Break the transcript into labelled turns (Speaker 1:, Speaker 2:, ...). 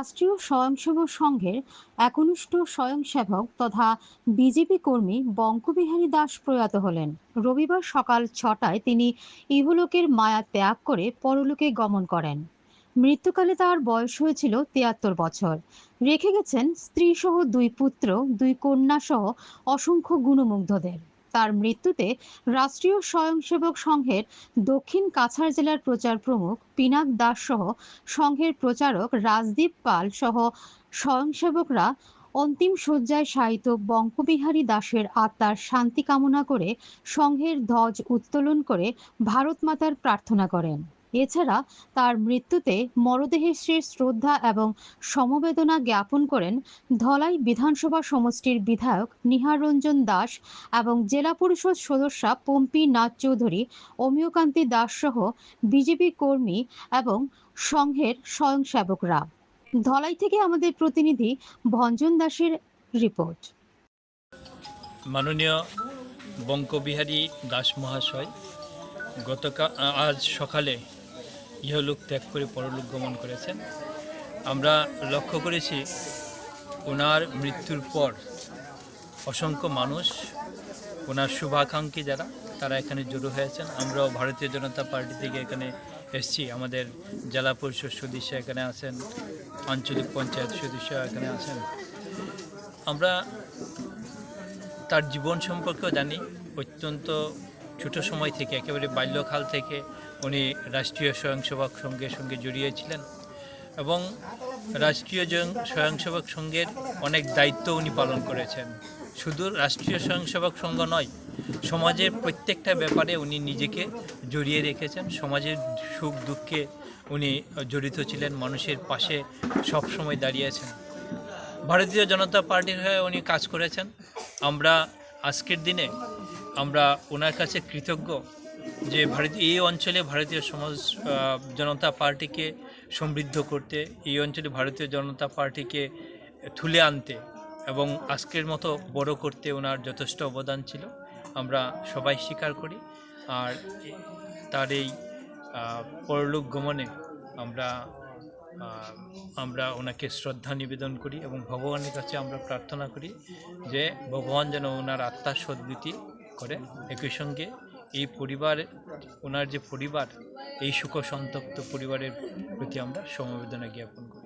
Speaker 1: রাষ্ট্রীয় স্বয়ংসেবক সংঘের একনিষ্ঠ স্বয়ংসেবক তথা বিজেপি কর্মী বঙ্কবিহারী দাস প্রয়াত হলেন। রবিবার সকাল ছটায় তিনি ইহলোকের মায়া ত্যাগ করে পরলোকে গমন করেন। মৃত্যুকালে তার বয়স হয়েছিল তিয়াত্তর বছর। রেখে গেছেন স্ত্রীসহ দুই পুত্র, দুই কন্যা সহ অসংখ্য গুণমুগ্ধদের। তার মৃত্যুতে রাষ্ট্রীয় স্বয়ংসেবক সংঘের দক্ষিণ কাছাড় জেলার প্রচার প্রমুখ পিনাক দাস সহ সংঘের প্রচারক রাজদীপ পাল সহ স্বয়ংসেবকরা অন্তিম শয্যায় শায়িত বঙ্কবিহারী দাসের আত্মার শান্তি কামনা করে সংঘের ধ্বজ উত্তোলন করে ভারত মাতার প্রার্থনা করেন। এছাড়া তার মৃত্যুতে মরদেহের শেষ শ্রদ্ধা এবং সমবেদনা জ্ঞাপন করেন ধলাই বিধানসভা সমষ্টির বিধায়ক নিহার রঞ্জন দাস এবং জেলা পরিষদ সদস্যা পম্পি নাথ চৌধুরী, অমিয়কান্তি দাস সহ বিজেপি কর্মী এবং সংঘের স্বয়ংসেবকরা। ধলাই থেকে আমাদের প্রতিনিধি ভঞ্জন দাসের রিপোর্ট।
Speaker 2: মাননীয় বঙ্কবিহারী দাস মহাশয় গতকাল আজ সকালে ইহলোক ত্যাগ করে পরলোক গমন করেছেন। আমরা লক্ষ্য করেছি, ওনার মৃত্যুর পর অসংখ্য মানুষ, ওনার শুভাকাঙ্ক্ষী যারা, তারা এখানে জড়ো হয়েছেন। আমরাও ভারতীয় জনতা পার্টি থেকে এখানে এসছি। আমাদের জেলা পরিষদ সদস্য এখানে আছেন, আঞ্চলিক পঞ্চায়েত সদস্য এখানে আছেন। আমরা তার জীবন সম্পর্কেও জানি, অত্যন্ত ছোট সময় থেকে, একেবারে বাল্যকাল থেকে উনি রাষ্ট্রীয় স্বয়ংসেবক সংঘের সঙ্গে জড়িয়েছিলেন এবং রাষ্ট্রীয় স্বয়ংসেবক সংঘের অনেক দায়িত্ব উনি পালন করেছেন। শুধু রাষ্ট্রীয় স্বয়ংসেবক সংঘ নয়, সমাজের প্রত্যেকটা ব্যাপারে উনি নিজেকে জড়িয়ে রেখেছেন। সমাজের সুখ দুঃখে উনি জড়িত ছিলেন, মানুষের পাশে সব সময় দাঁড়িয়েছেন। ভারতীয় জনতা পার্টির হয়ে উনি কাজ করেছেন। আমরা আজকের দিনে আমরা ওনার কাছে কৃতজ্ঞ যে ভারত, এই অঞ্চলে ভারতীয় সমাজ জনতা পার্টিকে সমৃদ্ধ করতে, এই অঞ্চলে ভারতীয় জনতা পার্টিকে তুলে আনতে এবং আজকের মতো বড় করতে ওনার যথেষ্ট অবদান ছিল। আমরা সবাই স্বীকার করি। আর তার এই পরলোক গমনে আমরা আমরা ওনাকে শ্রদ্ধা নিবেদন করি এবং ভগবানের কাছে আমরা প্রার্থনা করি যে ভগবান যেন ওনার আত্মার সদ্গতি করে একই সঙ্গে এই পরিবার, ওনার যে পরিবার, এই সুখ সন্তপ্ত পরিবারের প্রতি আমরা সমবেদনা জ্ঞাপন করি